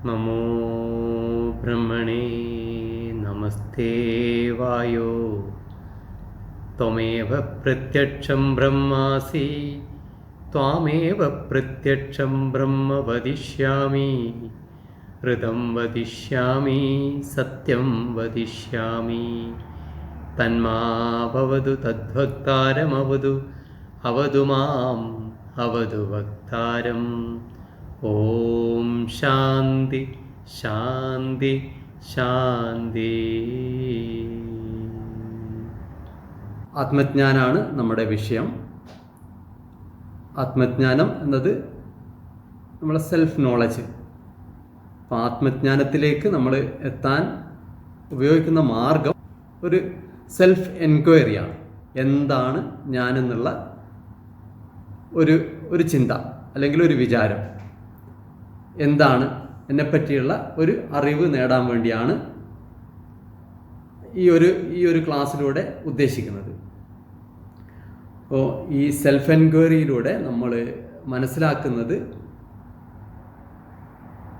നമോ ബ്രഹ്മണേ നമസ്തേ വായോ ത്വമേവ പ്രത്യക്ഷം ബ്രഹ്മാസി ത്വാമേവ പ്രത്യക്ഷം ബ്രഹ്മ വദിഷ്യാമി ഋതം വദിഷ്യാമി സത്യം വദിഷ്യാമി തന്മാവതു തദ്ഭക്താരമവതു അവതു മാം അവതു വക്താരം ഓം ശാന്തി ശാന്തി ശാന്തി. ആത്മജ്ഞാനാണ് നമ്മുടെ വിഷയം. ആത്മജ്ഞാനം എന്നത് നമ്മളെ സെൽഫ് നോളജ് അപ്പം ആത്മജ്ഞാനത്തിലേക്ക് നമ്മൾ എത്താൻ ഉപയോഗിക്കുന്ന മാർഗം ഒരു സെൽഫ് എൻക്വയറിയാണ് എന്താണ് ഞാനെന്നുള്ള ഒരു ഒരു ചിന്ത അല്ലെങ്കിൽ ഒരു വിചാരം. എന്താണ് എന്നെപ്പറ്റിയുള്ള ഒരു അറിവ് നേടാൻ വേണ്ടിയാണ് ഈ ഒരു ഈ ഒരു ക്ലാസ്സിലൂടെ ഉദ്ദേശിക്കുന്നത്. അപ്പോൾ ഈ സെൽഫ് എൻക്വയറിയിലൂടെ നമ്മൾ മനസ്സിലാക്കുന്നത്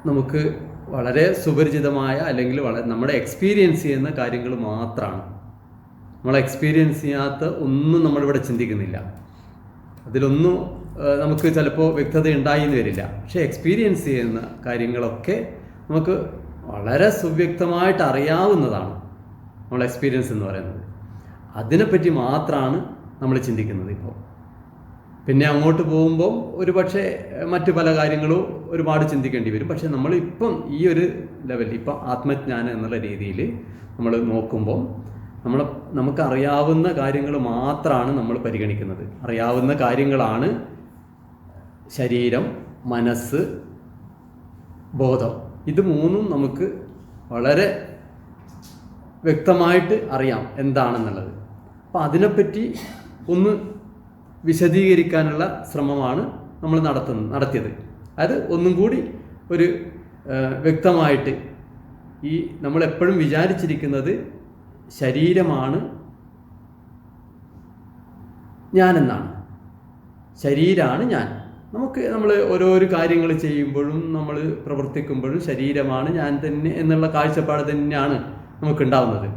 നമുക്ക് വളരെ സുപരിചിതമായ അല്ലെങ്കിൽ വളരെ നമ്മുടെ എക്സ്പീരിയൻസ് ചെയ്യുന്ന കാര്യങ്ങൾ മാത്രമാണ് നമ്മൾ എക്സ്പീരിയൻസ് ചെയ്യാത്ത ഒന്നും നമ്മളിവിടെ ചിന്തിക്കുന്നില്ല. അതിലൊന്നും നമുക്ക് ചിലപ്പോൾ വ്യക്തത ഉണ്ടായി എന്ന് വരില്ല. പക്ഷേ എക്സ്പീരിയൻസ് ചെയ്യുന്ന കാര്യങ്ങളൊക്കെ നമുക്ക് വളരെ സുവ്യക്തമായിട്ട് അറിയാവുന്നതാണ് നമ്മൾ എക്സ്പീരിയൻസ് എന്ന് പറയുന്നത്. അതിനെപ്പറ്റി മാത്രമാണ് നമ്മൾ ചിന്തിക്കുന്നത് ഇപ്പോൾ പിന്നെ അങ്ങോട്ട് പോകുമ്പോൾ ഒരു പക്ഷേ മറ്റു പല കാര്യങ്ങളും ഒരുപാട് ചിന്തിക്കേണ്ടി വരും. പക്ഷേ നമ്മളിപ്പം ഈ ഒരു ലെവലിൽ ഇപ്പം ആത്മജ്ഞാനം എന്നുള്ള രീതിയിൽ നമ്മൾ നോക്കുമ്പോൾ നമ്മൾ നമുക്കറിയാവുന്ന കാര്യങ്ങൾ മാത്രമാണ് നമ്മൾ പരിഗണിക്കുന്നത്. അറിയാവുന്ന കാര്യങ്ങളാണ് ശരീരം മനസ്സ് ബോധം. ഇത് മൂന്നും നമുക്ക് വളരെ വ്യക്തമായിട്ട് അറിയാം എന്താണെന്നുള്ളത്. അപ്പം അതിനെപ്പറ്റി ഒന്ന് വിശദീകരിക്കാനുള്ള ശ്രമമാണ് നമ്മൾ നടത്തുന്നത് നടത്തിയത്. അത് ഒന്നും കൂടി ഒരു വ്യക്തമായിട്ട് ഈ നമ്മളെപ്പോഴും വിചാരിച്ചിരിക്കുന്നത് ശരീരമാണ് ഞാനെന്നാണ്. ശരീരമാണ് ഞാൻ. നമുക്ക് നമ്മൾ ഓരോരോ കാര്യങ്ങൾ ചെയ്യുമ്പോഴും നമ്മൾ പ്രവർത്തിക്കുമ്പോഴും ശരീരമാണ് ഞാൻ തന്നെ എന്നുള്ള കാഴ്ചപ്പാട് തന്നെയാണ് നമുക്കുണ്ടാവുന്നത്.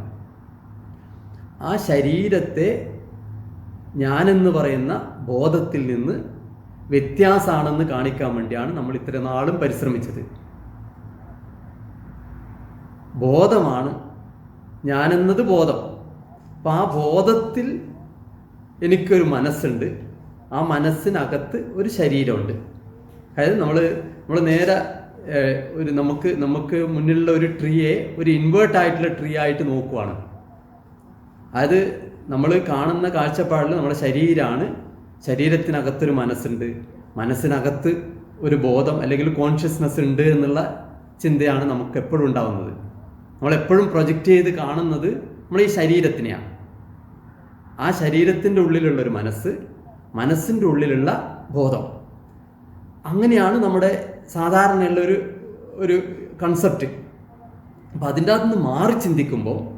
ആ ശരീരത്തെ ഞാനെന്ന് പറയുന്ന ബോധത്തിൽ നിന്ന് വ്യത്യാസമാണെന്ന് കാണിക്കാൻ വേണ്ടിയാണ് നമ്മൾ ഇത്ര നാളും പരിശ്രമിച്ചത്. ബോധമാണ് ഞാനെന്നത് ബോധം. അപ്പം ആ ബോധത്തിൽ എനിക്കൊരു മനസ്സുണ്ട്. ആ മനസ്സിനകത്ത് ഒരു ശരീരമുണ്ട്. അതായത് നമ്മൾ നമ്മൾ നേരെ ഒരു നമുക്ക് നമുക്ക് മുന്നിലുള്ള ഒരു ട്രീയെ ഒരു ഇൻവേർട്ട് ആയിട്ടുള്ള ട്രീ ആയിട്ട് നോക്കുവാണ്. അത് നമ്മൾ കാണുന്ന കാഴ്ചപ്പാടിൽ നമ്മുടെ ശരീരമാണ് ശരീരത്തിനകത്തൊരു മനസ്സുണ്ട്. മനസ്സിനകത്ത് ഒരു ബോധം അല്ലെങ്കിൽ കോൺഷ്യസ്നെസ് ഉണ്ട് എന്നുള്ള ചിന്തയാണ് നമുക്ക് എപ്പോഴും ഉണ്ടാവുന്നത്. നമ്മളെപ്പോഴും പ്രൊജക്റ്റ് ചെയ്ത് കാണുന്നത് നമ്മൾ ഈ ശരീരത്തിനെയാണ്. ആ ശരീരത്തിന്റെ ഉള്ളിലുള്ളൊരു മനസ്സ് മനസ്സിന്റെ ഉള്ളിലുള്ള ബോധം. അങ്ങനെയാണ് നമ്മുടെ സാധാരണയുള്ള ഒരു ഒരു കൺസെപ്റ്റ് അപ്പം അതിന്റെ അകത്ത് നിന്ന് മാറി ചിന്തിക്കുമ്പോൾ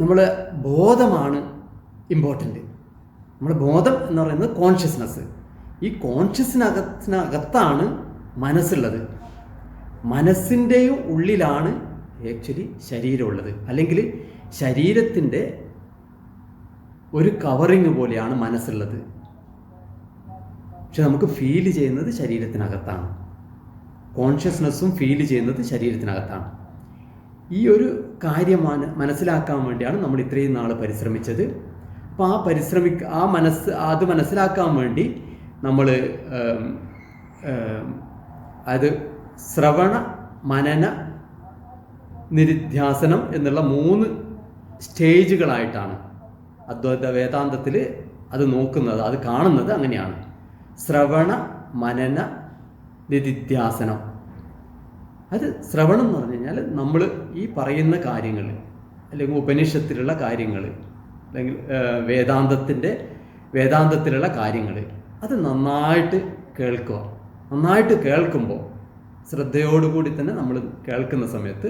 നമ്മൾ ബോധമാണ് ഇമ്പോർട്ടന്റ് നമ്മുടെ ബോധം എന്ന് പറയുന്നത് കോൺഷ്യസ്നസ് ഈ കോൺഷ്യസിനകത്തിനകത്താണ് മനസ്സുള്ളത്. മനസ്സിന്റെയും ഉള്ളിലാണ് ആക്ച്വലി ശരീരമുള്ളത്. അല്ലെങ്കിൽ ശരീരത്തിന്റെ ഒരു കവറിങ് പോലെയാണ് മനസ്സുള്ളത്. പക്ഷെ നമുക്ക് ഫീൽ ചെയ്യുന്നത് ശരീരത്തിനകത്താണ്. കോൺഷ്യസ്നെസ്സും ഫീൽ ചെയ്യുന്നത് ശരീരത്തിനകത്താണ്. ഈ ഒരു കാര്യമാണ് മനസ്സിലാക്കാൻ വേണ്ടിയാണ് നമ്മൾ ഇത്രയും നാൾ പരിശ്രമിച്ചത്. അപ്പോൾ ആ പരിശ്രമിക്ക ആ മനസ്സ് അത് മനസ്സിലാക്കാൻ വേണ്ടി നമ്മൾ അത് ശ്രവണ മനന നിരുധ്യാസനം എന്നുള്ള മൂന്ന് സ്റ്റേജുകളായിട്ടാണ് അദ്വൈത വേദാന്തത്തിൽ അത് നോക്കുന്നത് അത് കാണുന്നത് അങ്ങനെയാണ്. ശ്രവണ മനന നിതിധ്യാസനം അത് ശ്രവണം എന്ന് പറഞ്ഞു കഴിഞ്ഞാൽ നമ്മൾ ഈ പറയുന്ന കാര്യങ്ങൾ അല്ലെങ്കിൽ ഉപനിഷത്തിലുള്ള കാര്യങ്ങൾ അല്ലെങ്കിൽ വേദാന്തത്തിന്റെ വേദാന്തത്തിലുള്ള കാര്യങ്ങൾ അത് നന്നായിട്ട് കേൾക്കുക. നന്നായിട്ട് കേൾക്കുമ്പോൾ ശ്രദ്ധയോടുകൂടി തന്നെ നമ്മൾ കേൾക്കുന്ന സമയത്ത്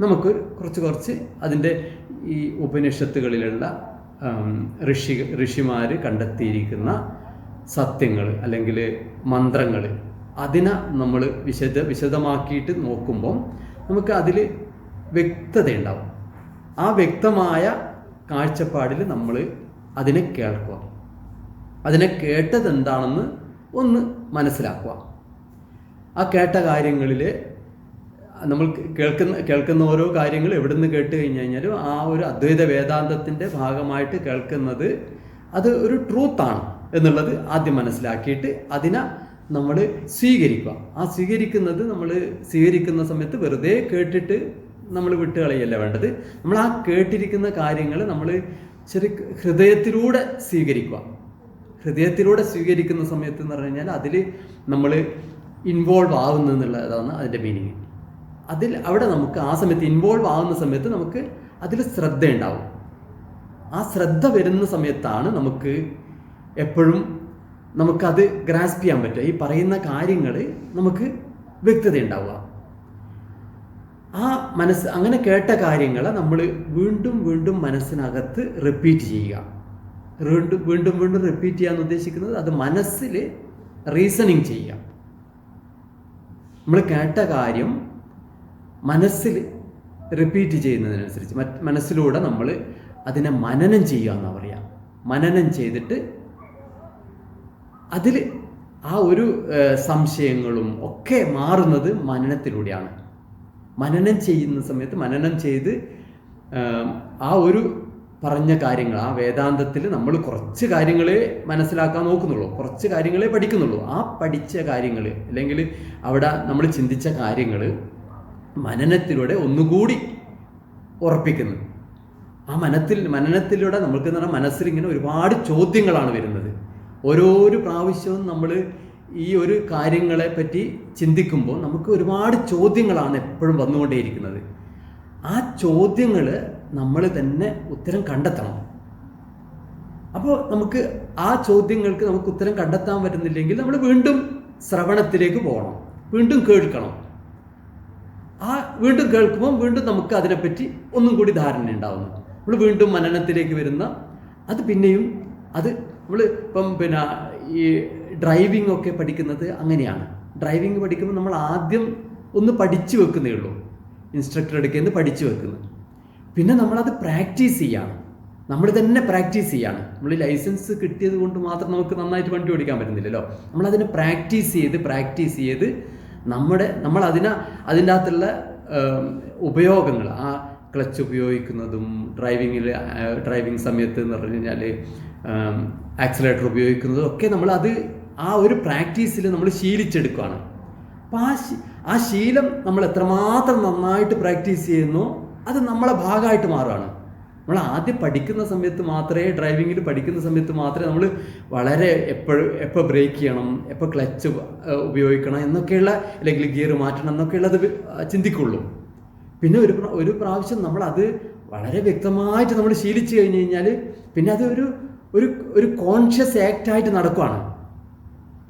നമുക്ക് കുറച്ച് കുറച്ച് അതിന്റെ ഈ ഉപനിഷത്തുകളിലുള്ള ഋഷി ഋഷിമാർ കണ്ടെത്തിയിരിക്കുന്ന സത്യങ്ങൾ അല്ലെങ്കിൽ മന്ത്രങ്ങൾ അതിനെ നമ്മൾ വിശദ വിശദമാക്കിയിട്ട് നോക്കുമ്പം നമുക്ക് അതിൽ വ്യക്തത ഉണ്ടാവും ആ വ്യക്തമായ കാഴ്ചപ്പാടിൽ നമ്മൾ അതിനെ കേൾക്കുക. അതിനെ കേട്ടത് എന്താണെന്ന് ഒന്ന് മനസ്സിലാക്കുക. ആ കേട്ട കാര്യങ്ങളിൽ നമ്മൾ കേൾക്കുന്ന കേൾക്കുന്ന ഓരോ കാര്യങ്ങൾ എവിടെ നിന്ന് കേട്ട് കഴിഞ്ഞ് കഴിഞ്ഞാലും ആ ഒരു അദ്വൈത വേദാന്തത്തിന്റെ ഭാഗമായിട്ട് കേൾക്കുന്നത് അത് ഒരു ട്രൂത്താണ് എന്നുള്ളത് ആദ്യം മനസ്സിലാക്കിയിട്ട് അതിനെ നമ്മൾ സ്വീകരിക്കുക. ആ സ്വീകരിക്കുന്നത് നമ്മൾ സ്വീകരിക്കുന്ന സമയത്ത് വെറുതെ കേട്ടിട്ട് നമ്മൾ വിട്ടുകളയല്ല വേണ്ടത്. നമ്മൾ ആ കേട്ടിരിക്കുന്ന കാര്യങ്ങൾ നമ്മൾ ശരി ഹൃദയത്തിലൂടെ സ്വീകരിക്കുക. ഹൃദയത്തിലൂടെ സ്വീകരിക്കുന്ന സമയത്ത് എന്ന് പറഞ്ഞു കഴിഞ്ഞാൽ അതിൽ നമ്മൾ ഇൻവോൾവ് ആവുന്നു എന്നുള്ളതാണ് അതിന്റെ മീനിങ് അതിൽ അവിടെ നമുക്ക് ആ സമയത്ത് ഇൻവോൾവ് ആകുന്ന സമയത്ത് നമുക്ക് അതിൽ ശ്രദ്ധ ഉണ്ടാവും. ആ ശ്രദ്ധ വരുന്ന സമയത്താണ് നമുക്ക് എപ്പോഴും നമുക്കത് ഗ്രാസ്പ് ചെയ്യാൻ പറ്റുക. ഈ പറയുന്ന കാര്യങ്ങൾ നമുക്ക് വ്യക്തത ഉണ്ടാവുക. ആ മനസ്സ് അങ്ങനെ കേട്ട കാര്യങ്ങൾ നമ്മൾ വീണ്ടും വീണ്ടും മനസ്സിനകത്ത് റിപ്പീറ്റ് ചെയ്യുക. വീണ്ടും വീണ്ടും വീണ്ടും റിപ്പീറ്റ് ചെയ്യാന്ന് ഉദ്ദേശിക്കുന്നത് അത് മനസ്സിൽ റീസണിങ് ചെയ്യുക. നമ്മൾ കേട്ട കാര്യം മനസ്സിൽ റിപ്പീറ്റ് ചെയ്യുന്നതിനനുസരിച്ച് മനസ്സിലൂടെ നമ്മൾ അതിനെ മനനം ചെയ്യുക എന്നാണ് പറയുക മനനം ചെയ്തിട്ട് അതിൽ ആ ഒരു സംശയങ്ങളും ഒക്കെ മാറുന്നത് മനനത്തിലൂടെയാണ്. മനനം ചെയ്യുന്ന സമയത്ത് മനനം ചെയ്ത് ആ ഒരു പറഞ്ഞ കാര്യങ്ങൾ ആ വേദാന്തത്തിൽ നമ്മൾ കുറച്ച് കാര്യങ്ങളെ മനസ്സിലാക്കാൻ നോക്കുന്നുള്ളൂ. കുറച്ച് കാര്യങ്ങളെ പഠിക്കുന്നുള്ളൂ. ആ പഠിച്ച കാര്യങ്ങൾ അല്ലെങ്കിൽ അവിടെ നമ്മൾ ചിന്തിച്ച കാര്യങ്ങൾ മനനത്തിലൂടെ ഒന്നുകൂടി ഉറപ്പിക്കുന്നത് ആ മനത്തിൽ മനനത്തിലൂടെ നമ്മൾക്ക് എന്ന് പറഞ്ഞാൽ മനസ്സിൽ ഇങ്ങനെ ഒരുപാട് ചോദ്യങ്ങളാണ് വരുന്നത്. ഓരോരോ പ്രാവശ്യവും നമ്മൾ ഈ ഒരു കാര്യങ്ങളെ പറ്റി ചിന്തിക്കുമ്പോൾ നമുക്ക് ഒരുപാട് ചോദ്യങ്ങളാണ് എപ്പോഴും വന്നുകൊണ്ടേയിരിക്കുന്നത്. ആ ചോദ്യങ്ങൾ നമ്മൾ തന്നെ ഉത്തരം കണ്ടെത്തണം. അപ്പോൾ നമുക്ക് ആ ചോദ്യങ്ങൾക്ക് നമുക്ക് ഉത്തരം കണ്ടെത്താൻ പറ്റുന്നില്ലെങ്കിൽ നമ്മൾ വീണ്ടും ശ്രവണത്തിലേക്ക് പോകണം. വീണ്ടും കേൾക്കണം. വീണ്ടും കേൾക്കുമ്പോൾ വീണ്ടും നമുക്ക് അതിനെപ്പറ്റി ഒന്നും കൂടി ധാരണ ഉണ്ടാവുന്നു. നമ്മൾ വീണ്ടും മനനത്തിലേക്ക് വരുന്ന അത് പിന്നെയും അത് നമ്മൾ ഇപ്പം പിന്നെ ഈ ഡ്രൈവിംഗ് ഒക്കെ പഠിക്കുന്നത് അങ്ങനെയാണ്. ഡ്രൈവിംഗ് പഠിക്കുമ്പോൾ നമ്മൾ ആദ്യം ഒന്ന് പഠിച്ചു വെക്കുന്നേ ഉള്ളൂ. ഇൻസ്ട്രക്ടർ എടുക്കുന്നത് പഠിച്ചു വെക്കുന്നു. പിന്നെ നമ്മളത് പ്രാക്ടീസ് ചെയ്യാണ്. നമ്മൾ തന്നെ പ്രാക്ടീസ് ചെയ്യാണ്. നമ്മൾ ലൈസൻസ് കിട്ടിയത് കൊണ്ട് മാത്രം നമുക്ക് നന്നായിട്ട് വണ്ടി ഓടിക്കാൻ പറ്റുന്നില്ലല്ലോ. നമ്മളതിനെ പ്രാക്ടീസ് ചെയ്ത് പ്രാക്ടീസ് ചെയ്ത് നമ്മുടെ നമ്മൾ അതിനെ അതിന്റെ അകത്തുള്ള ഉപയോഗങ്ങൾ ആ ക്ലച്ച് ഉപയോഗിക്കുന്നതും ഡ്രൈവിങ്ങിൽ ഡ്രൈവിംഗ് സമയത്ത് എന്ന് പറഞ്ഞു കഴിഞ്ഞാൽ ആക്സിലേറ്റർ ഉപയോഗിക്കുന്നതും ഒക്കെ നമ്മൾ അത് ആ ഒരു പ്രാക്ടീസിൽ നമ്മൾ ശീലിച്ചെടുക്കുകയാണ് അപ്പം ആ ആ ശീലം നമ്മൾ എത്രമാത്രം നന്നായിട്ട് പ്രാക്ടീസ് ചെയ്യുന്നു അത് നമ്മളെ ഭാഗമായിട്ട് മാറുകയാണ് നമ്മൾ ആദ്യം പഠിക്കുന്ന സമയത്ത് മാത്രമേ ഡ്രൈവിങ്ങിൽ പഠിക്കുന്ന സമയത്ത് മാത്രമേ നമ്മൾ വളരെ എപ്പോഴും എപ്പോൾ ബ്രേക്ക് ചെയ്യണം എപ്പോൾ ക്ലച്ച് ഉപയോഗിക്കണം എന്നൊക്കെയുള്ള അല്ലെങ്കിൽ ഗിയർ മാറ്റണം എന്നൊക്കെയുള്ളത് ചിന്തിക്കുള്ളൂ. പിന്നെ ഒരു ഒരു പ്രാവശ്യം നമ്മളത് വളരെ വ്യക്തമായിട്ട് നമ്മൾ ശീലിച്ചു കഴിഞ്ഞ് കഴിഞ്ഞാൽ പിന്നെ അത് ഒരു ഒരു ഒരു കോൺഷ്യസ് ആക്റ്റായിട്ട് നടക്കുവാണ്.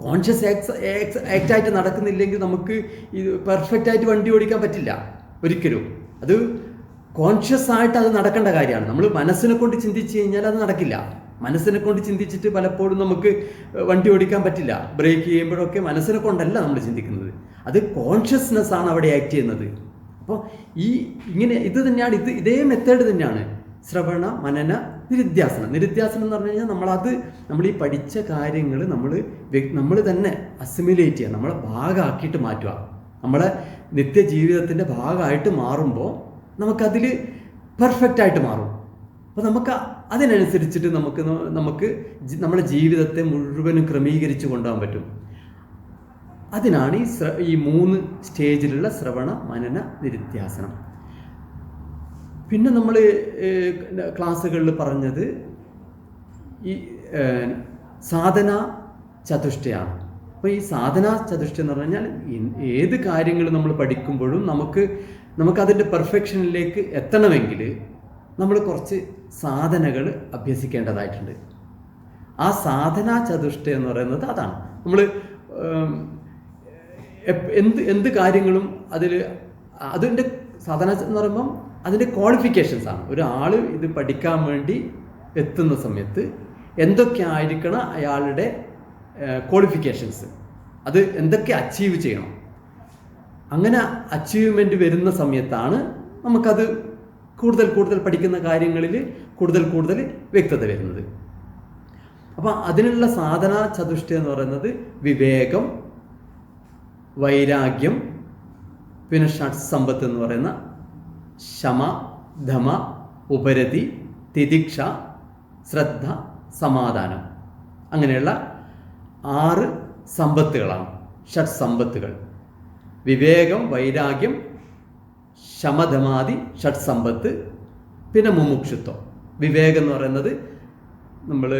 കോൺഷ്യസ് ആക്ട് ആക്റ്റായിട്ട് നടക്കുന്നില്ലെങ്കിൽ നമുക്ക് ഇത് പെർഫെക്റ്റായിട്ട് വണ്ടി ഓടിക്കാൻ പറ്റില്ല ഒരിക്കലും. അത് കോൺഷ്യസ് ആയിട്ട് അത് നടക്കേണ്ട കാര്യമാണ്. നമ്മൾ മനസ്സിനെ കൊണ്ട് ചിന്തിച്ചു കഴിഞ്ഞാൽ അത് നടക്കില്ല. മനസ്സിനെ കൊണ്ട് ചിന്തിച്ചിട്ട് പലപ്പോഴും നമുക്ക് വണ്ടി ഓടിക്കാൻ പറ്റില്ല. ബ്രേക്ക് ചെയ്യുമ്പോഴൊക്കെ മനസ്സിനെ കൊണ്ടല്ല നമ്മൾ ചിന്തിക്കുന്നത്. അത് കോൺഷ്യസ്നെസ് ആണ് അവിടെ ആക്ട് ചെയ്യുന്നത്. അപ്പോൾ ഈ ഇങ്ങനെ ഇത് തന്നെയാണ് ഇത് ഇതേ മെത്തേഡ് തന്നെയാണ്. ശ്രവണ മനന നിരുദ്ധ്യാസനം. നിരുദ്ധ്യാസനം എന്ന് പറഞ്ഞു കഴിഞ്ഞാൽ നമ്മളത് നമ്മൾ ഈ പഠിച്ച കാര്യങ്ങൾ നമ്മൾ നമ്മൾ തന്നെ അസിമുലേറ്റ് ചെയ്യുക. നമ്മളെ ഭാഗമാക്കിയിട്ട് മാറ്റുക. നമ്മളെ നിത്യജീവിതത്തിന്റെ ഭാഗമായിട്ട് മാറുമ്പോൾ നമുക്കതിൽ പെർഫെക്റ്റ് ആയിട്ട് മാറും. അപ്പോൾ നമുക്ക് അതിനനുസരിച്ചിട്ട് നമുക്ക് നമുക്ക് നമ്മുടെ ജീവിതത്തെ മുഴുവനും ക്രമീകരിച്ച് കൊണ്ടുപോകാൻ പറ്റും. അതിനാണ് ഈ ഈ മൂന്ന് സ്റ്റേജിലുള്ള ശ്രവണ മനന നിരുത്യാസനം. പിന്നെ നമ്മൾ ക്ലാസ്സുകളിൽ പറഞ്ഞത് ഈ സാധന ചതുഷ്ടയാണ്. അപ്പോൾ ഈ സാധന ചതുഷ്ടയെന്ന് പറഞ്ഞാൽ ഏത് കാര്യങ്ങൾ നമ്മൾ പഠിക്കുമ്പോഴും നമുക്ക് നമുക്കതിന്റെ പെർഫെക്ഷനിലേക്ക് എത്തണമെങ്കിൽ നമ്മൾ കുറച്ച് സാധനകൾ അഭ്യസിക്കേണ്ടതായിട്ടുണ്ട്. ആ സാധനാ ചതുഷ്ട എന്ന് പറയുന്നത് അതാണ്. നമ്മൾ എന്ത് എന്ത് കാര്യങ്ങളും അതിൽ അതിന്റെ സാധന എന്ന് പറയുമ്പം അതിന്റെ ക്വാളിഫിക്കേഷൻസ് ആണ്. ഒരാൾ ഇത് പഠിക്കാൻ വേണ്ടി എത്തുന്ന സമയത്ത് എന്തൊക്കെ ആയിരിക്കണം അയാളുടെ ക്വാളിഫിക്കേഷൻസ് അത് എന്തൊക്കെ അച്ചീവ് ചെയ്യണം? അങ്ങനെ അച്ചീവ്മെന്റ് വരുന്ന സമയത്താണ് നമുക്കത് കൂടുതൽ കൂടുതൽ പഠിക്കുന്ന കാര്യങ്ങളിൽ കൂടുതൽ കൂടുതൽ വ്യക്തത വരുന്നത്. അപ്പം അതിനുള്ള സാധന ചതുഷ്ടി എന്ന് പറയുന്നത് വിവേകം വൈരാഗ്യം പിന്നെ ഷഡ് സമ്പത്ത് എന്ന് പറയുന്ന ശമ ധമ ഉപരതി തിദിക്ഷ ശ്രദ്ധ സമാധാനം. അങ്ങനെയുള്ള ആറ് സമ്പത്തുകളാണ് ഷഡ് സമ്പത്തുകൾ. വിവേകം വൈരാഗ്യം ശമധമാതി ഷഡ് സമ്പത്ത് പിന്നെ മുമുക്ഷുത്വം. വിവേകം എന്ന് പറയുന്നത് നമ്മൾ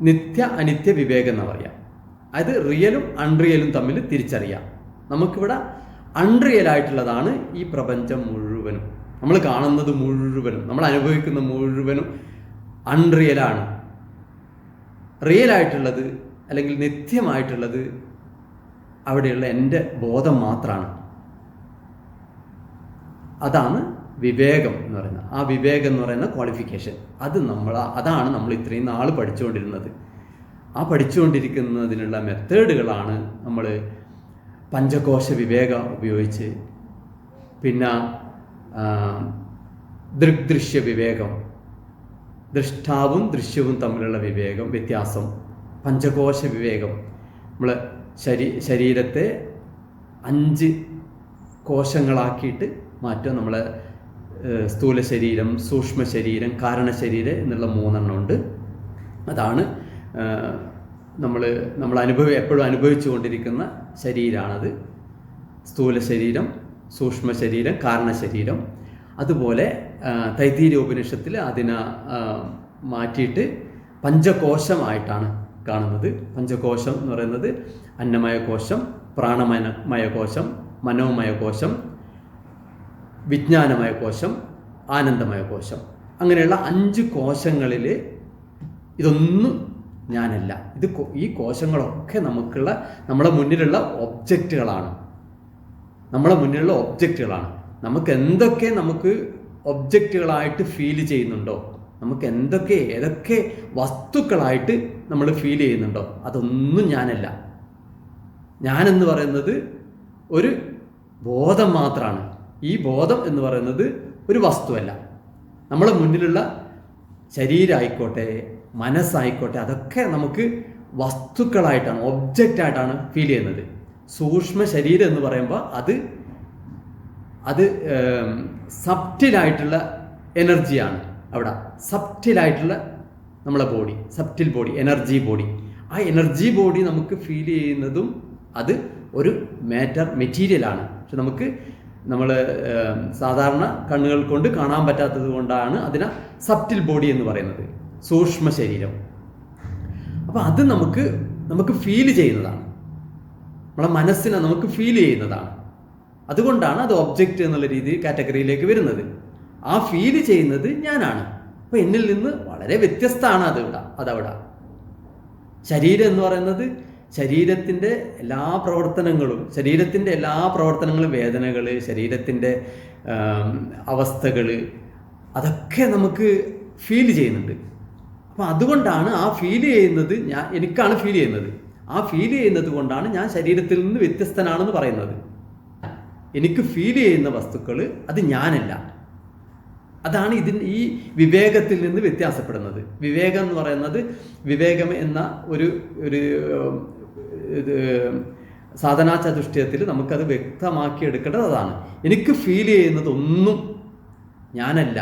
നിത്യ അനിത്യ വിവേകം എന്ന് പറയാം. അത് റിയലും അൺറിയലും തമ്മിൽ തിരിച്ചറിയാം. നമുക്കിവിടെ അൺറിയൽ ആയിട്ടുള്ളതാണ് ഈ പ്രപഞ്ചം മുഴുവനും. നമ്മൾ കാണുന്നത് മുഴുവനും നമ്മൾ അനുഭവിക്കുന്ന മുഴുവനും അൺറിയലാണ് റിയൽ ആയിട്ടുള്ളത് അല്ലെങ്കിൽ നിത്യമായിട്ടുള്ളത് അവിടെയുള്ള എന്റെ ബോധം മാത്രമാണ് അതാണ് വിവേകം എന്ന് പറയുന്നത്. ആ വിവേകം എന്ന് പറയുന്ന ക്വാളിഫിക്കേഷൻ അത് നമ്മൾ അതാണ് നമ്മൾ ഇത്രയും നാൾ പഠിച്ചുകൊണ്ടിരുന്നത്. ആ പഠിച്ചുകൊണ്ടിരിക്കുന്നതിനുള്ള മെത്തേഡുകളാണ് നമ്മൾ പഞ്ചകോശ വിവേകം ഉപയോഗിച്ച് പിന്നെ ദൃഗ്ദൃശ്യ വിവേകം ദൃഷ്ടാവും ദൃശ്യവും തമ്മിലുള്ള വിവേകം വ്യത്യാസം പഞ്ചകോശ വിവേകം. നമ്മൾ ശരീ ശരീരത്തെ അഞ്ച് കോശങ്ങളാക്കിയിട്ട് മാറ്റുക. നമ്മളെ സ്ഥൂല ശരീരം സൂക്ഷ്മ ശരീരം കാരണ ശരീരം എന്നുള്ള മൂന്നെണ്ണം ഉണ്ട്. അതാണ് നമ്മൾ നമ്മൾ അനുഭവ എപ്പോഴും അനുഭവിച്ചു കൊണ്ടിരിക്കുന്ന ശരീരമാണത് സ്ഥൂല ശരീരം സൂക്ഷ്മ ശരീരം കാരണ ശരീരം. അതുപോലെ ആ, ഉപനിഷത്തിൽ അതിനെ മാറ്റിയിട്ട് പഞ്ചകോശമായിട്ടാണ് കാണുന്നത്. പഞ്ചകോശം എന്ന് പറയുന്നത് അന്നമയ കോശം പ്രാണമയ കോശം മനോമയ കോശം വിജ്ഞാനമയ കോശം ആനന്ദമയ കോശം അങ്ങനെയുള്ള അഞ്ച് കോശങ്ങളിൽ ഇതൊന്നും ഞാനല്ല. ഇത് ഈ കോശങ്ങളൊക്കെ നമുക്കുള്ള നമ്മുടെ മുന്നിലുള്ള ഒബ്ജക്റ്റുകളാണ്. നമ്മളെ മുന്നിലുള്ള ഒബ്ജക്റ്റുകളാണ്. നമുക്ക് എന്തൊക്കെ നമുക്ക് ഒബ്ജക്റ്റുകളായിട്ട് ഫീൽ ചെയ്യുന്നുണ്ടോ? നമുക്ക് എന്തൊക്കെ ഏതൊക്കെ വസ്തുക്കളായിട്ട് നമ്മൾ ഫീൽ ചെയ്യുന്നുണ്ടോ? അതൊന്നും ഞാനല്ല. ഞാനെന്ന് പറയുന്നത് ഒരു ബോധം മാത്രമാണ് ഈ ബോധം എന്ന് പറയുന്നത് ഒരു വസ്തുവല്ല. നമ്മളെ മുന്നിലുള്ള ശരീരമായിക്കോട്ടെ മനസ്സായിക്കോട്ടെ അതൊക്കെ നമുക്ക് വസ്തുക്കളായിട്ടാണ് ഒബ്ജക്റ്റ് ആയിട്ടാണ് ഫീൽ ചെയ്യുന്നത്. സൂക്ഷ്മ ശരീരം എന്ന് പറയുമ്പോൾ അത് അത് സബ്റ്റിലായിട്ടുള്ള എനർജിയാണ് അവിടെ. സബ്റ്റിലായിട്ടുള്ള നമ്മളെ body subtle body energy body. ആ എനർജി ബോഡി നമുക്ക് ഫീൽ ചെയ്യുന്നതും അത് ഒരു മാറ്റർ മെറ്റീരിയലാണ് പക്ഷെ നമുക്ക് നമ്മൾ സാധാരണ കണ്ണുകൾ കൊണ്ട് കാണാൻ പറ്റാത്തത് കൊണ്ടാണ് അതിനെ സബ്റ്റിൽ ബോഡി എന്ന് പറയുന്നത്. സൂക്ഷ്മ ശരീരം. അപ്പോൾ അത് നമുക്ക് നമുക്ക് ഫീൽ ചെയ്യുന്നതാണ്. നമ്മളെ മനസ്സിനെ നമുക്ക് ഫീൽ ചെയ്യുന്നതാണ്. അതുകൊണ്ടാണ് അത് ഒബ്ജക്റ്റ് എന്നുള്ള രീതിയിൽ കാറ്റഗറിയിലേക്ക് വരുന്നത്. ആ ഫീൽ ചെയ്യുന്നത് ഞാനാണ്. അപ്പോൾ എന്നിൽ നിന്ന് വളരെ വ്യത്യസ്തമാണ് അത് അതവിടെ. ശരീരം എന്ന് പറയുന്നത് ശരീരത്തിന്റെ എല്ലാ പ്രവർത്തനങ്ങളും ശരീരത്തിന്റെ എല്ലാ പ്രവർത്തനങ്ങളും വേദനകൾ ശരീരത്തിന്റെ അവസ്ഥകൾ അതൊക്കെ നമുക്ക് ഫീൽ ചെയ്യുന്നുണ്ട്. അപ്പോൾ അതുകൊണ്ടാണ് ആ ഫീൽ ചെയ്യുന്നത് ഞാൻ എനിക്കാണ് ഫീൽ ചെയ്യുന്നത്. ആ ഫീൽ ചെയ്യുന്നത് കൊണ്ടാണ് ഞാൻ ശരീരത്തിൽ നിന്ന് വ്യത്യസ്തനാണെന്ന് പറയുന്നത്. എനിക്ക് ഫീൽ ചെയ്യുന്ന വസ്തുക്കൾ അത് ഞാനല്ല. അതാണ് ഇതിന് ഈ വിവേകത്തിൽ നിന്ന് വ്യത്യാസപ്പെടുന്നത്. വിവേകം എന്ന് പറയുന്നത് വിവേകം എന്ന ഒരു ഒരു ഇത് സാധനാ ചതുഷ്ടയത്തിൽ നമുക്കത് വ്യക്തമാക്കി എടുക്കേണ്ടത് അതാണ് എനിക്ക് ഫീൽ ചെയ്യുന്നത് ഒന്നും ഞാനല്ല.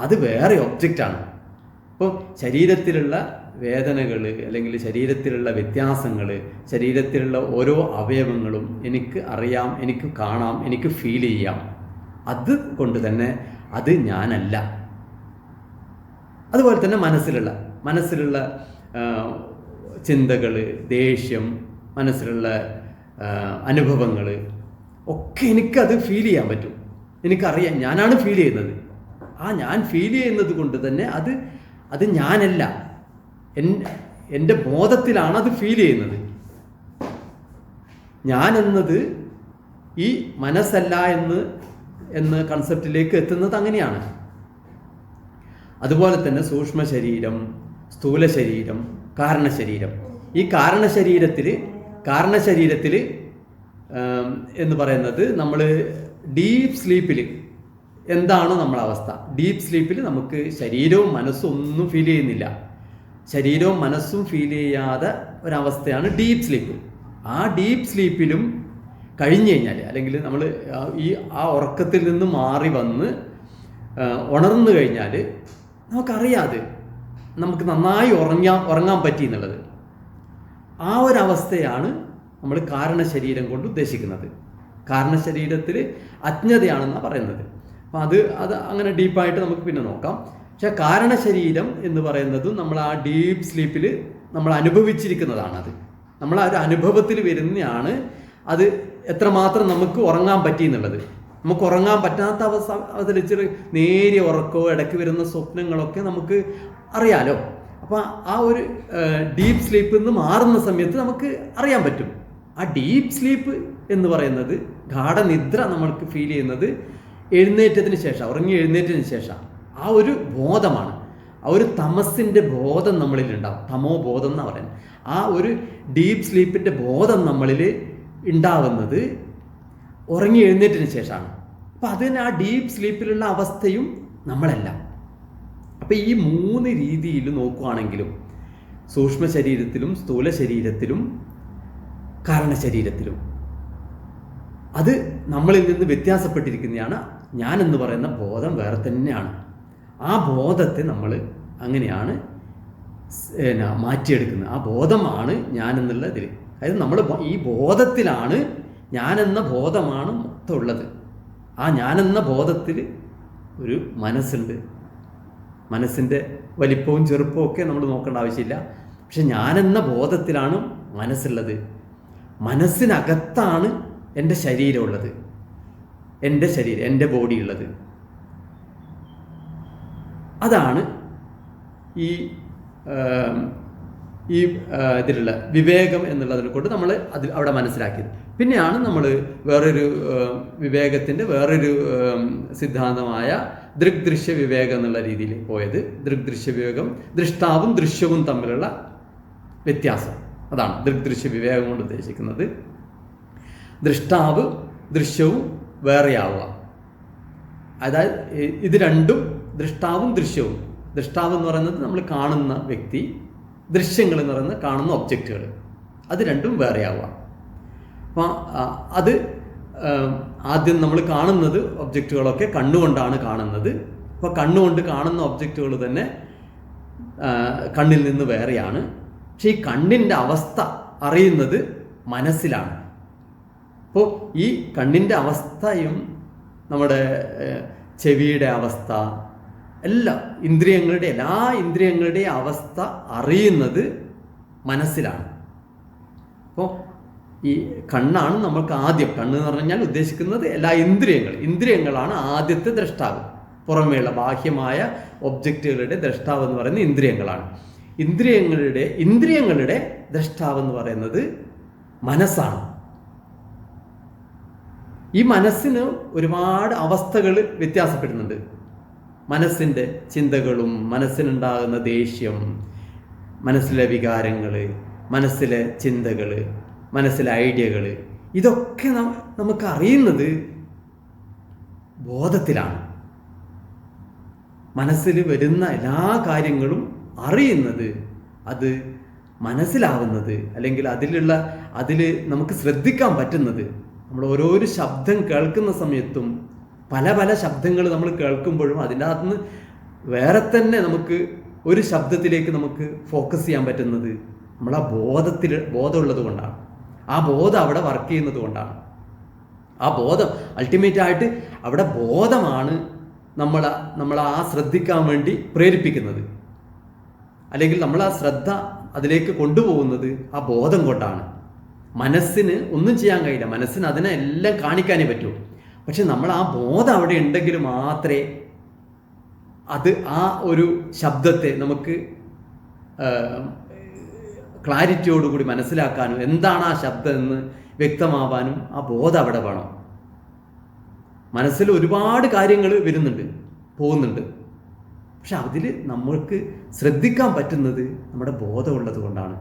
അത് വേറെ ഒബ്ജക്റ്റാണ് അപ്പോൾ ശരീരത്തിലുള്ള വേദനകൾ അല്ലെങ്കിൽ ശരീരത്തിലുള്ള വ്യത്യാസങ്ങൾ ശരീരത്തിലുള്ള ഓരോ അവയവങ്ങളും എനിക്ക് അറിയാം എനിക്ക് കാണാം എനിക്ക് ഫീൽ ചെയ്യാം. അത് കൊണ്ട് തന്നെ അത് ഞാനല്ല. അതുപോലെ തന്നെ മനസ്സിലുള്ള മനസ്സിലുള്ള ചിന്തകൾ ദേഷ്യം മനസ്സിലുള്ള അനുഭവങ്ങൾ ഒക്കെ എനിക്കത് ഫീൽ ചെയ്യാൻ പറ്റും. എനിക്കറിയാം ഞാനാണ് ഫീൽ ചെയ്യുന്നത്. ആ ഞാൻ ഫീൽ ചെയ്യുന്നത് കൊണ്ട് തന്നെ അത് അത് ഞാനല്ല. എൻ എന്റെ ബോധത്തിലാണ് അത് ഫീൽ ചെയ്യുന്നത്. ഞാൻ എന്നത് ഈ മനസ്സല്ല എന്ന് എന്ന കൺസെപ്റ്റിലേക്ക് എത്തുന്നത് അങ്ങനെയാണ്. അതുപോലെ തന്നെ സൂക്ഷ്മ ശരീരം സ്ഥൂല ശരീരം കാരണ ശരീരം ഈ കാരണശരീരത്തിൽ കാരണശരീരത്തിൽ എന്ന് പറയുന്നത് നമ്മൾ ഡീപ്പ് സ്ലീപ്പിൽ എന്താണോ നമ്മളെ അവസ്ഥ? ഡീപ്പ് സ്ലീപ്പിൽ നമുക്ക് ശരീരവും മനസ്സും ഒന്നും ഫീൽ ചെയ്യുന്നില്ല. ശരീരവും മനസ്സും ഫീൽ ചെയ്യാതെ ഒരവസ്ഥയാണ് ഡീപ്പ് സ്ലീപ്പ് ആ ഡീപ്പ് സ്ലീപ്പിലും കഴിഞ്ഞു കഴിഞ്ഞാൽ അല്ലെങ്കിൽ നമ്മൾ ഈ ആ ഉറക്കത്തിൽ നിന്ന് മാറി വന്ന് ഉണർന്നു കഴിഞ്ഞാൽ നമുക്കറിയാതെ നമുക്ക് നന്നായി ഉറങ്ങാൻ ഉറങ്ങാൻ പറ്റി എന്നുള്ളത്. ആ ഒരു അവസ്ഥയാണ് നമ്മൾ കാരണശരീരം കൊണ്ട് ഉദ്ദേശിക്കുന്നത്. കാരണശരീരത്തിൽ അജ്ഞതയാണെന്നാണ് പറയുന്നത്. അപ്പം അത് അത് അങ്ങനെ ഡീപ്പായിട്ട് നമുക്ക് പിന്നെ നോക്കാം. പക്ഷെ കാരണശരീരം എന്ന് പറയുന്നത് നമ്മൾ ആ ഡീപ്പ് സ്ലീപ്പിൽ നമ്മൾ അനുഭവിച്ചിരിക്കുന്നതാണത്. നമ്മൾ ആ ഒരു അനുഭവത്തിൽ വരുന്നതാണ് അത് എത്രമാത്രം നമുക്ക് ഉറങ്ങാൻ പറ്റി എന്നുള്ളത്. നമുക്ക് ഉറങ്ങാൻ പറ്റാത്ത അവസ്ഥ അവതരിച്ച് നേരിയ ഉറക്കോ ഇടയ്ക്ക് വരുന്ന സ്വപ്നങ്ങളൊക്കെ നമുക്ക് അറിയാലോ. അപ്പോൾ ആ ഒരു ഡീപ്പ് സ്ലീപ്പിൽ നിന്ന് മാറുന്ന സമയത്ത് നമുക്ക് അറിയാൻ പറ്റും. ആ ഡീപ്പ് സ്ലീപ്പ് എന്ന് പറയുന്നത് ഗാഠനിദ്ര നമ്മൾക്ക് ഫീൽ ചെയ്യുന്നത് എഴുന്നേറ്റത്തിന് ശേഷം ഉറങ്ങി എഴുന്നേറ്റത്തിന് ശേഷം ആ ഒരു ബോധമാണ്. ആ ഒരു തമസിന്റെ ബോധം നമ്മളിൽ ഉണ്ടാവും. തമോ ബോധം എന്ന് പറയുന്നത്. ആ ഒരു ഡീപ്പ് സ്ലീപ്പിന്റെ ബോധം നമ്മളിൽ ഉണ്ടാവുന്നത് ഉറങ്ങി എഴുന്നേറ്റത്തിന് ശേഷമാണ്. അപ്പം അതിന് ആ ഡീപ്പ് സ്ലീപ്പിലുള്ള അവസ്ഥയും നമ്മളല്ല. അപ്പം ഈ മൂന്ന് രീതിയിൽ നോക്കുകയാണെങ്കിലും സൂക്ഷ്മ ശരീരത്തിലും സ്ഥൂല ശരീരത്തിലും കാരണ ശരീരത്തിലും. അത് നമ്മളിൽ നിന്ന് വ്യത്യാസപ്പെട്ടിരിക്കുന്നതാണ് ഞാൻ എന്ന് പറയുന്ന ബോധം വേറെ തന്നെയാണ്. ആ ബോധത്തെ നമ്മൾ അങ്ങനെയാണ് സ് എന്നാ മാറ്റിയെടുക്കുന്നത്. ആ ബോധമാണ് ഞാൻ എന്നുള്ള ഇതിൽ അതായത് നമ്മൾ ഈ ബോധത്തിലാണ് ഞാൻ എന്ന ബോധമാണ് മൊത്തം ഉള്ളത്. ആ ഞാനെന്ന ബോധത്തിൽ ഒരു മനസ്സുണ്ട്. മനസ്സിന്റെ വലിപ്പവും ചെറുപ്പവും ഒക്കെ നമ്മൾ നോക്കേണ്ട ആവശ്യമില്ല. പക്ഷെ ഞാനെന്ന ബോധത്തിലാണ് മനസ്സുള്ളത്. മനസ്സിനകത്താണ് എന്റെ ശരീരമുള്ളത്. എന്റെ ശരീരം എന്റെ ബോഡി ഉള്ളത്. അതാണ് ഈ ഈ ഇതിലുള്ള വിവേകം എന്നുള്ളതിനെ കൊണ്ട് നമ്മൾ അതിൽ അവിടെ മനസ്സിലാക്കിയത്. പിന്നെയാണ് നമ്മൾ വേറൊരു വിവേകത്തിന്റെ വേറൊരു സിദ്ധാന്തമായ ദൃഗ്ദൃശ്യ വിവേകം എന്നുള്ള രീതിയിൽ പോയത്. ദൃഗ്ദൃശ്യ വിവേകം ദൃഷ്ടാവും ദൃശ്യവും തമ്മിലുള്ള വ്യത്യാസം. അതാണ് ദൃഗ്ദൃശ്യ വിവേകം കൊണ്ട് ഉദ്ദേശിക്കുന്നത്. ദൃഷ്ടാവ് ദൃശ്യവും വേറെയാവുക. അതായത് ഇത് രണ്ടും ദൃഷ്ടാവും ദൃശ്യവും. ദൃഷ്ടാവ് എന്ന് പറയുന്നത് നമ്മൾ കാണുന്ന വ്യക്തി ദൃശ്യങ്ങൾ എന്ന് കാണുന്ന ഒബ്ജക്റ്റുകൾ അത് രണ്ടും വേറെയാവുക അപ്പോൾ അത് ആദ്യം നമ്മൾ കാണുന്നത് ഒബ്ജക്റ്റുകളൊക്കെ കണ്ണുകൊണ്ടാണ് കാണുന്നത്. അപ്പോൾ കണ്ണുകൊണ്ട് കാണുന്ന ഒബ്ജക്റ്റുകൾ തന്നെ കണ്ണിൽ നിന്ന് വേറെയാണ്. പക്ഷേ ഈ കണ്ണിന്റെ അവസ്ഥ അറിയുന്നത് മനസ്സിലാണ്. അപ്പോൾ ഈ കണ്ണിന്റെ അവസ്ഥയും നമ്മുടെ ചെവിയുടെ അവസ്ഥ എല്ലാ ഇന്ദ്രിയങ്ങളുടെ എല്ലാ ഇന്ദ്രിയങ്ങളുടെയും അവസ്ഥ അറിയുന്നത് മനസ്സിലാണ്. അപ്പോൾ ഈ കണ്ണാണ് നമ്മൾക്ക് ആദ്യം. കണ്ണ് എന്ന് പറഞ്ഞാൽ ഉദ്ദേശിക്കുന്നത് എല്ലാ ഇന്ദ്രിയങ്ങൾ. ഇന്ദ്രിയങ്ങളാണ് ആദ്യത്തെ ദ്രഷ്ടാവ്. പുറമേയുള്ള ബാഹ്യമായ ഒബ്ജക്റ്റുകളുടെ ദ്രഷ്ടാവ് എന്ന് പറയുന്നത് ഇന്ദ്രിയങ്ങളാണ്. ഇന്ദ്രിയങ്ങളുടെ ഇന്ദ്രിയങ്ങളുടെ ദ്രഷ്ടാവ് എന്ന് പറയുന്നത് മനസ്സാണ്. ഈ മനസ്സിന് ഒരുപാട് അവസ്ഥകൾ വ്യത്യാസപ്പെടുന്നുണ്ട്. മനസ്സിന്റെ ചിന്തകളും മനസ്സിനുണ്ടാകുന്ന ദേഷ്യം മനസ്സിലെ വികാരങ്ങൾ മനസ്സിലെ ചിന്തകൾ മനസ്സിലെ ഐഡിയകൾ ഇതൊക്കെ നമുക്ക് അറിയുന്നത് ബോധത്തിലാണ്. മനസ്സിൽ വരുന്ന എല്ലാ കാര്യങ്ങളും അറിയുന്നത് അത് മനസ്സിലാവുന്നത് അല്ലെങ്കിൽ അതിലുള്ള അതിൽ നമുക്ക് ശ്രദ്ധിക്കാൻ പറ്റുന്നത്. നമ്മൾ ഓരോരോ ശബ്ദം കേൾക്കുന്ന സമയത്തും പല പല ശബ്ദങ്ങൾ നമ്മൾ കേൾക്കുമ്പോഴും അതിന്റെ അകത്ത് നിന്ന് വേറെ തന്നെ നമുക്ക് ഒരു ശബ്ദത്തിലേക്ക് നമുക്ക് ഫോക്കസ് ചെയ്യാൻ പറ്റുന്നത് നമ്മൾ ആ ബോധത്തിൽ ബോധമുള്ളത് കൊണ്ടാണ്. ആ ബോധം അവിടെ വർക്ക് ചെയ്യുന്നത് കൊണ്ടാണ്. ആ ബോധം അൾട്ടിമേറ്റ് ആയിട്ട് അവിടെ ബോധമാണ് നമ്മൾ നമ്മൾ ആ ശ്രദ്ധിക്കാൻ വേണ്ടി പ്രേരിപ്പിക്കുന്നത്. അല്ലെങ്കിൽ നമ്മൾ ആ ശ്രദ്ധ അതിലേക്ക് കൊണ്ടുപോകുന്നത് ആ ബോധം കൊണ്ടാണ്. മനസ്സിന് ഒന്നും ചെയ്യാൻ കഴിയില്ല. മനസ്സിന് അതിനെ എല്ലാം കാണിക്കാനേ പറ്റൂ. പക്ഷെ നമ്മൾ ആ ബോധം അവിടെ ഉണ്ടെങ്കിൽ മാത്രമേ അത് ആ ഒരു ശബ്ദത്തെ നമുക്ക് ക്ലാരിറ്റിയോടുകൂടി മനസ്സിലാക്കാനും എന്താണ് ആ ശബ്ദം എന്ന് വ്യക്തമാവാനും ആ ബോധം അവിടെ വേണം. മനസ്സിൽ ഒരുപാട് കാര്യങ്ങൾ വരുന്നുണ്ട് പോകുന്നുണ്ട്. പക്ഷെ അതിൽ നമ്മൾക്ക് ശ്രദ്ധിക്കാൻ പറ്റുന്നത് നമ്മുടെ ബോധമുള്ളത് കൊണ്ടാണ്.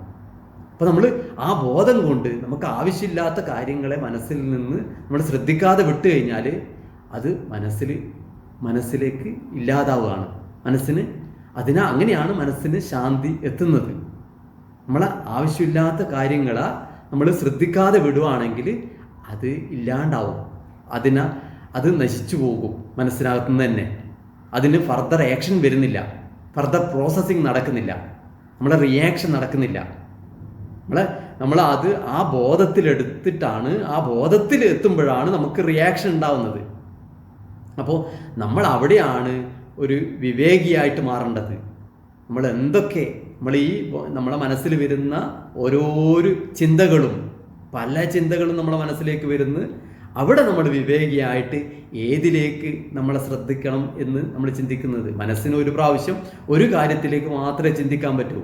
അപ്പോൾ നമ്മൾ ആ ബോധം കൊണ്ട് നമുക്ക് ആവശ്യമില്ലാത്ത കാര്യങ്ങളെ മനസ്സിൽ നിന്ന് നമ്മൾ ശ്രദ്ധിക്കാതെ വിട്ടു കഴിഞ്ഞാൽ അത് മനസ്സിൽ മനസ്സിലേക്ക് ഇല്ലാതാവുകയാണ്. മനസ്സിന് അതിന് അങ്ങനെയാണ് മനസ്സിന് ശാന്തി എത്തുന്നത്. നമ്മൾ ആവശ്യമില്ലാത്ത കാര്യങ്ങളെ നമ്മൾ ശ്രദ്ധിക്കാതെ വിടുവാണെങ്കിൽ അത് ഇല്ലാണ്ടാവും. അതിന് അത് നശിച്ചു പോകും മനസ്സിനകത്തുനിന്ന് തന്നെ. അതിന് ഫർദർ ആക്ഷൻ വരുന്നില്ല. ഫർദർ പ്രോസസ്സിങ് നടക്കുന്നില്ല. നമ്മളെ റിയാക്ഷൻ നടക്കുന്നില്ല. നമ്മളെ നമ്മൾ അത് ആ ബോധത്തിലെടുത്തിട്ടാണ് ആ ബോധത്തിൽ എത്തുമ്പോഴാണ് നമുക്ക് റിയാക്ഷൻ ഉണ്ടാവുന്നത്. അപ്പോൾ നമ്മൾ അവിടെയാണ് ഒരു വിവേകിയായിട്ട് മാറേണ്ടത്. നമ്മൾ എന്തൊക്കെ നമ്മൾ ഈ നമ്മളെ മനസ്സിൽ വരുന്ന ഓരോരു ചിന്തകളും പല ചിന്തകളും നമ്മളെ മനസ്സിലേക്ക് വരുന്നു അവിടെ നമ്മൾ വിവേകിയായിട്ട് ഏതിലേക്ക് നമ്മളെ ശ്രദ്ധിക്കണം എന്ന് നമ്മൾ ചിന്തിക്കുന്നത്. മനസ്സിന് ഒരു പ്രാവശ്യം ഒരു കാര്യത്തിലേക്ക് മാത്രമേ ചിന്തിക്കാൻ പറ്റൂ.